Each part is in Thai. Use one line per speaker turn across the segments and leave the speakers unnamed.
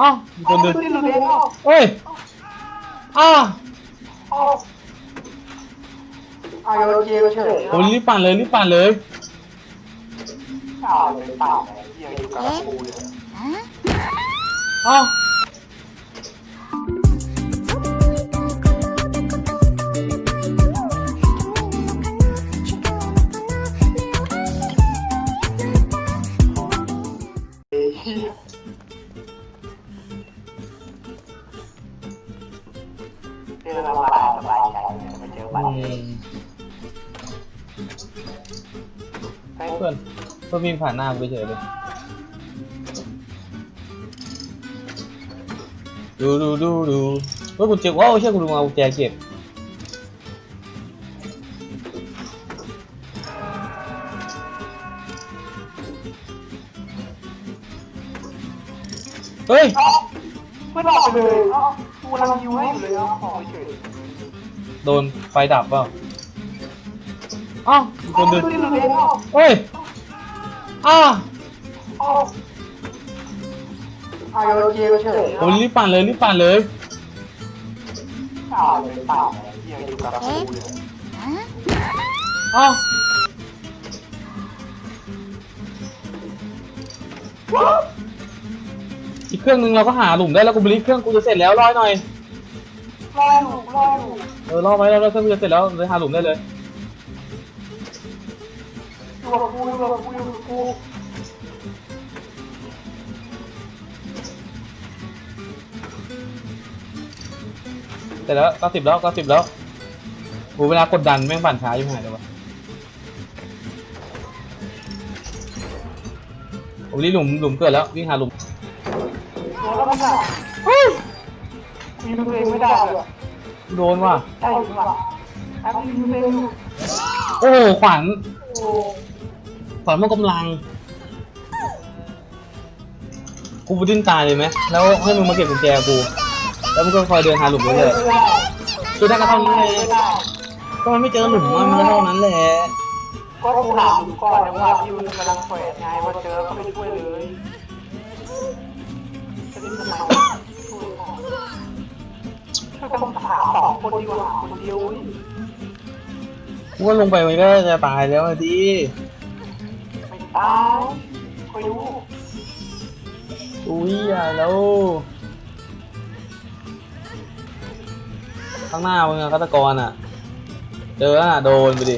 อ้าวมีคนเดิน
ขึ้นเลยอะ
เฮ้ยอ้าว
เอาโยนเกมเฉย
โอ้ยรีบปั่นเลยรีบปั่นเลย
ตายเลยตายเลยเหี้ยอยู่กับกูเลย
อ้าว
เพื่
อนเพื่อนวิ่งผ่านหน้ากูไปเฉยเลยดูดูดูดูเฮ้ยกูเจ็บว้าวเชื่อกูดูมากูแจเก็บเฮ้ย
ไม่หลอกไปเลย กูกำลังยูให้อยู่เลยอะขอเฉย
โดนไฟดับเปล่าอ้าวมีคนเดิน
ขึ้นเลยอะ
เฮ้ยอ้าว
เอาโยนเกมเฉย
โอ้ยรีบปั่นเลยรีบปั่นเลย
ตายเลยตายเลยเหี้ยอยู่กับกูเลย
อ้าว อีกเครื่องนึงเราก็หาหลุมได้แล้วกูบลิฟเครื่องกูจะเสร็จแล้วรอยหน่อย
รออยู่รออยู่
เออรอไว้แล้วเครื่องกูจะเสร็จแล้วเลยหาหลุมได้เลย
อยู่กับกูอยู่กับกูอยู่กับกู
เสร็จแล้วเก้าสิบแล้วเก้าสิบแล้วกูเวลากดดันแม่งปั่นช้าอยู่ไหนเลยวะโอ้ยหลุมหลุมเกิดแล้ววิ่งหาหลุม
โดนแล้วมันอะมีตัวเองไม่ได้เลย
โดนว่ะ
ใช่หรือเปล่าแอปมีตัวเองอยู่
โอ้ขวัญ
โอ้
ขวัญมันกำลัง กูไปดิ้นตายเลยไหม แล้วให้มึงมาเก็บกุญแจกู แล้วมึงก็คอยเดินหาหลุมเรื่อยๆคือถ้าก็เท่านั้เลย
ไม่ได้
ก็มันไม่เจอหลุมอะมันก็เท่านั้นแหละ
ก็กูถามก่อนนะว่าพี่มันกำลังแขวนไงว่าเจอก็ไปช่วยเลย คนดีกว่าคนเดียวเว้ย
กูว่าลงไปมันก็จะตายแล้วอะดิ
ไม่ตายคอยดู
อุ้ยอย่าแล้วข้างหน้ามึงอะฆาตกรอะเจอแล้วน่ะโดนไปดิ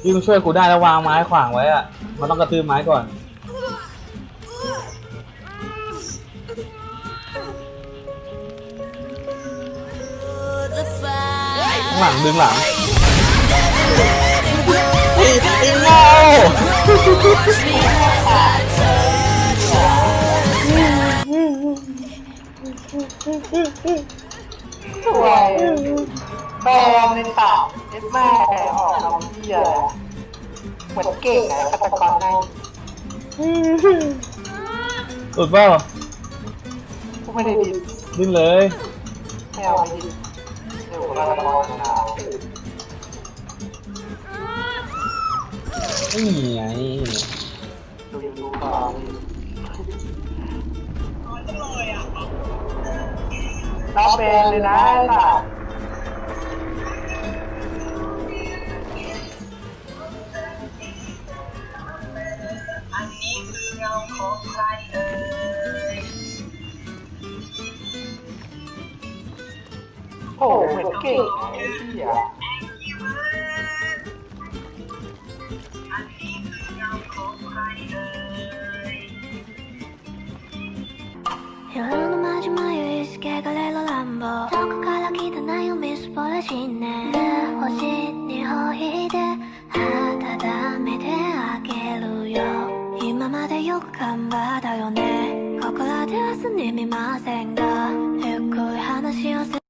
พี่มึงช่วยกูได้แล้ววางไม้ขวางไว้อะมันต้องกระทืบไม้ก่อน หลังดึงหลังไอ้ไอ้โง่
สวยแม่ในสาวเอ็ดแม่ออกน้องเบี้ยเหมือนเก่งไงฆาตกรใน
หลุดเปล่า
กูไม่ได้ดิน
ดิ้นเลย
ไม่เอาไม่ดิน นะ
นี่ไง
ดูดูก่อนรับแบนเลยนะ โอ้เหมือนเก่งไอ้เหี้ย
อันนี้คือเงาของใครเอ่ย
夜のマジ迷いつけがれる乱暴遠くから来たないをみすぼらしね星にほいで温めてあげるよ今までよく頑張ったよねここらではすみませんがゆっくり話をす